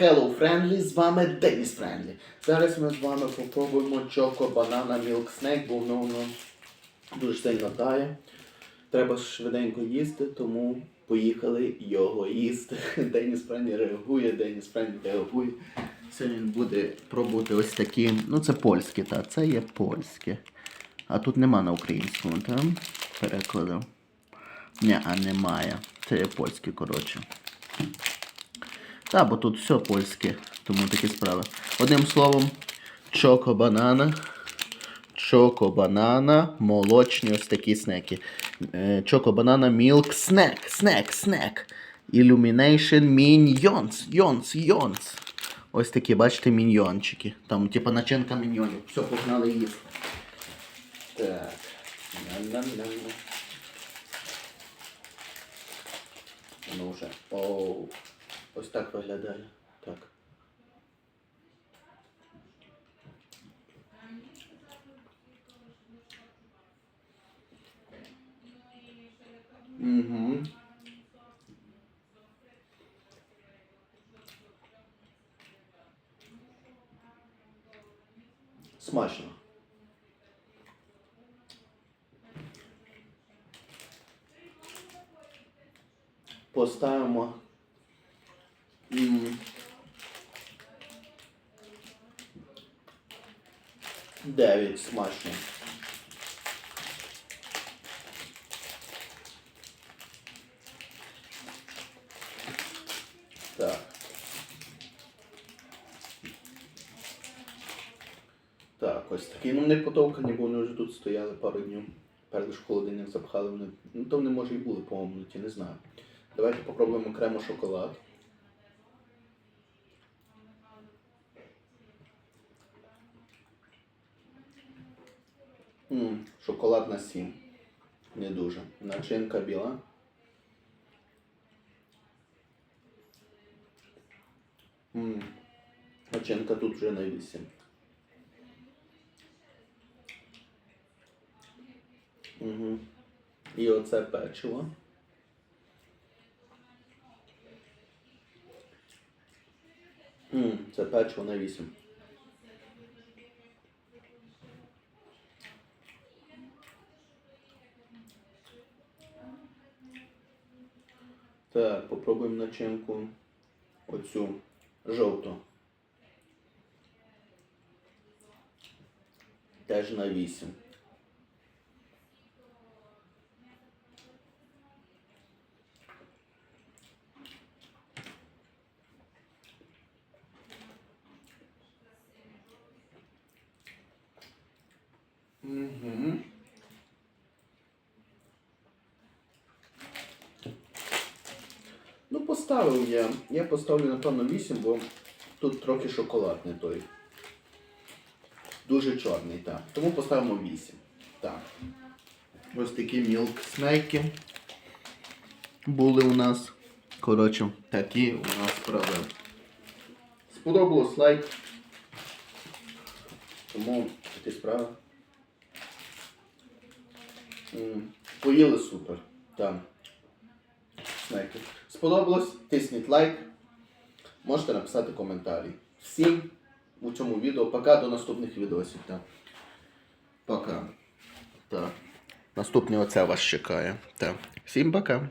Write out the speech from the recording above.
Hello Friendly, з вами Деніс Френдлі. Зараз ми з вами попробуємо Choco Banana Milk Snack, бо воно воно дуже сильно тає. Треба швиденько їсти, тому поїхали його їсти. Деніс Френдлі реагує, Деніс Френдлі реагує. Сьогодні він буде пробувати ось такі. Ну це польське, так, це є польське. А тут нема на українському, так? Перекладу. Ні, а немає. Це є польське, коротше. Так, бо тут все польське, тому такі справи. Одним словом, чоко банана. Чоко банана, молочні ось такі снеки. Е, Чоко банана мілк снек, снек, снек. Illumination Minions, йонс, йонс. Ось такі, бачите, міньйончики. Там, типа, начинка міньйонів. Все, погнали їсти. Так. Воно вже. Оу. Ось так виглядає. Так. Угу. Смачно. Поставимо. 9 смачно. Так. Так, ось такий. Ну не потовкані, бо вони вже тут стояли пару днів. Перед холодильник запхали вони. Ну то вони може і були по омлеті, не знаю. Давайте попробуємо окремо шоколад. М, шоколад на 7. Не дуже. Начинка біла. М, Начинка тут вже на 8. Угу. І оце печиво. М, Це печиво на 8. Так, попробуємо начинку оцю жовту. Теж на 8. Угу. Ну, поставив я. Я поставлю, напевно, 8, бо тут трохи шоколад не той. Дуже чорний, так. Тому поставимо 8. Так. Ось такі мілк снеки були у нас. Коротше, такі у нас справи. Сподобалось лайк. Тому такі справи. Поїли супер. Так. Снеки. Сподобалось? Тисніть лайк. Можете написати коментарі. Всім у цьому відео. Пока до наступних відосів. Так. Пока. Так. Наступне оце вас чекає. Так. Всім пока.